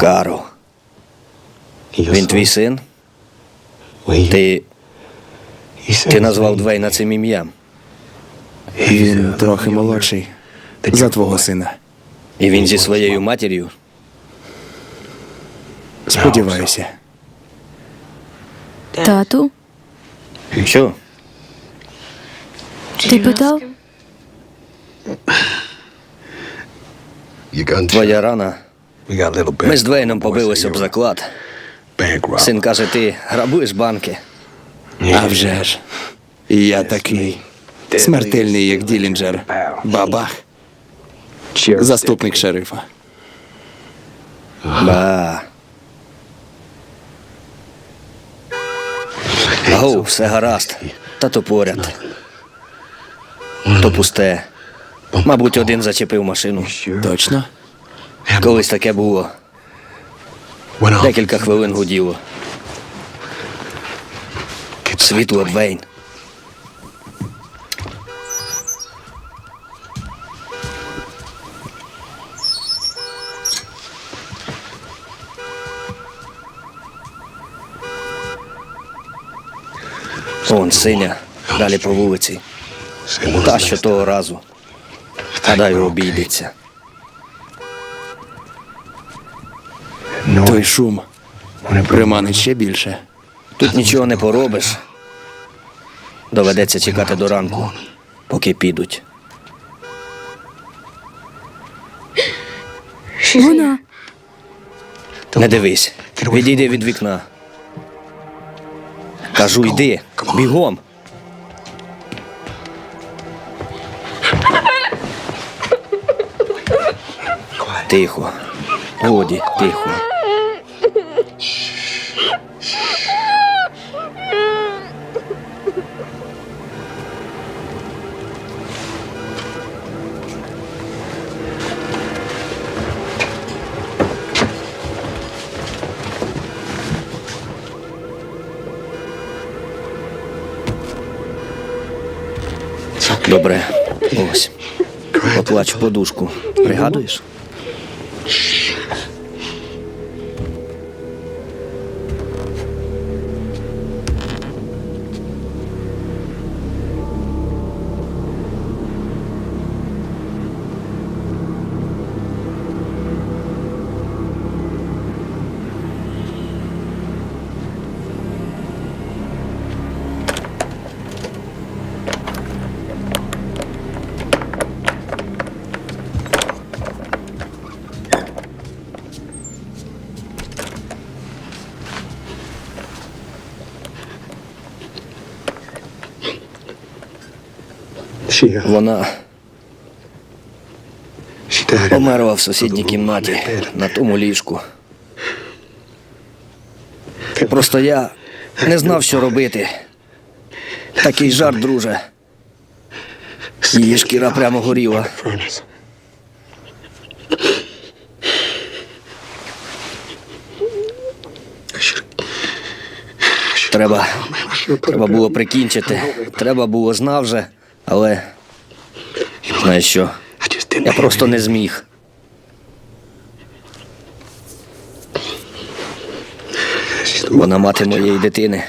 Карл, він твій син? Ти, ти назвав Двейна цим ім'ям. Він трохи молодший за твого сина. І він зі своєю матір'ю. Сподіваюся. Тату, Що? ти питав? Твоя рана. Ми з Двейном побилися об заклад. Син каже, ти грабуєш банки. А вже ж. Я такий смертельний, як Ділінджер. Бабах. Заступник шерифа. Ба. Гоу, все гаразд. Та то поряд. То пусте. Мабуть, один зачепив машину. Точно? Колись таке було. Декілька хвилин гуділо. Світло Двейн. Он синя, далі по вулиці. Та що того разу. Гадаю, обійдеться. Той шум приманить ще більше. Тут нічого не поробиш. Доведеться чекати до ранку, поки підуть. Вона. Не дивись, відійди від вікна. Кажу, йди, бігом. Тихо. Годі, тихо. Добре. Ось. Поплач подушку. Пригадуєш? Вона померла в сусідній кімнаті на тому ліжку. Просто я не знав, що робити. Такий жарт, друже. Її шкіра прямо горіла. Треба, треба було прикінчити. Треба було знав же, але знаєш що? Я просто не зміг. Вона мати моєї дитини.